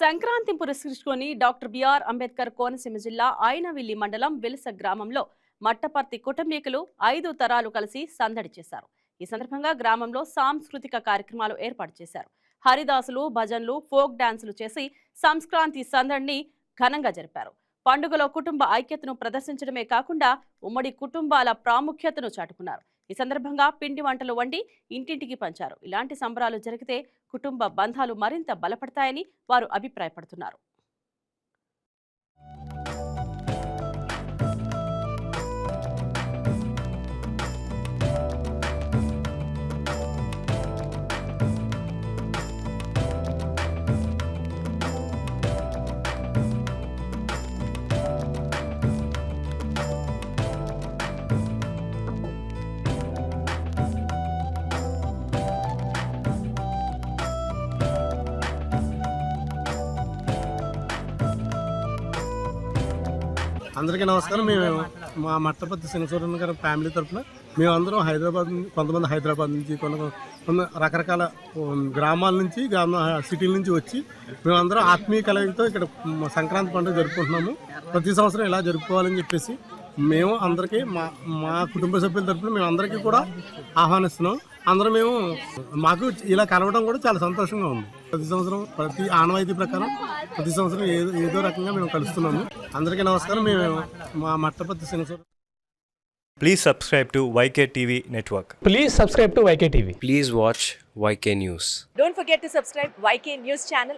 సంక్రాంతి పురస్కరించుకొని doctor BR Ambedkar Konaseema జిల్లా ఆయనవిల్లి మండలం వెలస గ్రామంలో మట్టపర్తి కుటుంబీకులు ఐదు తరాలు కలిసి సందడి చేశారు. ఈ సందర్భంగా గ్రామంలో సాంస్కృతిక కార్యక్రమాలు ఏర్పాటు చేశారు. హరిదాసులు భజన్లు ఫోక్ డాన్సులు చేసి సంక్రాంతి సందడిని ఘనంగా జరిపారు. పండుగలో కుటుంబ ఐక్యతను ప్రదర్శించడమే కాకుండా ఉమ్మడి కుటుంబాల ప్రాముఖ్యతను చాటుకున్నారు. ఈ సందర్భంగా పిండి వంటలు వండి ఇంటింటికి పంచారు. ఇలాంటి సంబరాలు జరిగితే కుటుంబ బంధాలు మరింత బలపడతాయని వారు అభిప్రాయపడుతున్నారు. అందరికీ నమస్కారం. మేము మా మట్టపతి సింగసూరన్ గారి ఫ్యామిలీ తరఫున మేమందరం హైదరాబాద్ కొంతమంది హైదరాబాద్ నుంచి కొంత కొంత రకరకాల గ్రామాల నుంచి గ్రామ సిటీల నుంచి వచ్చి మేమందరం ఆత్మీయ కలయికతో ఇక్కడ సంక్రాంతి పండుగ జరుపుకుంటున్నాము. ప్రతి సంవత్సరం ఇలా జరుపుకోవాలని చెప్పేసి మేము అందరికీ మా మా కుటుంబ సభ్యుల తరఫున మేము అందరికీ కూడా ఆహ్వానిస్తున్నాం అందరం మేము మాకు ఇలా కలవడం కూడా చాలా సంతోషంగా ఉంది ప్రతి సంవత్సరం ప్రతి ఆనవాయితీ ప్రకారం ప్రతి సంవత్సరం ఏదో ఏదో రకంగా మేము కలుస్తున్నాము అందరికీ నమస్కారం మేము మా మట్టపతి సింగసూరు Please subscribe to YK TV Network. Please subscribe to YK TV. Please watch YK News. Don't forget to subscribe YK News channel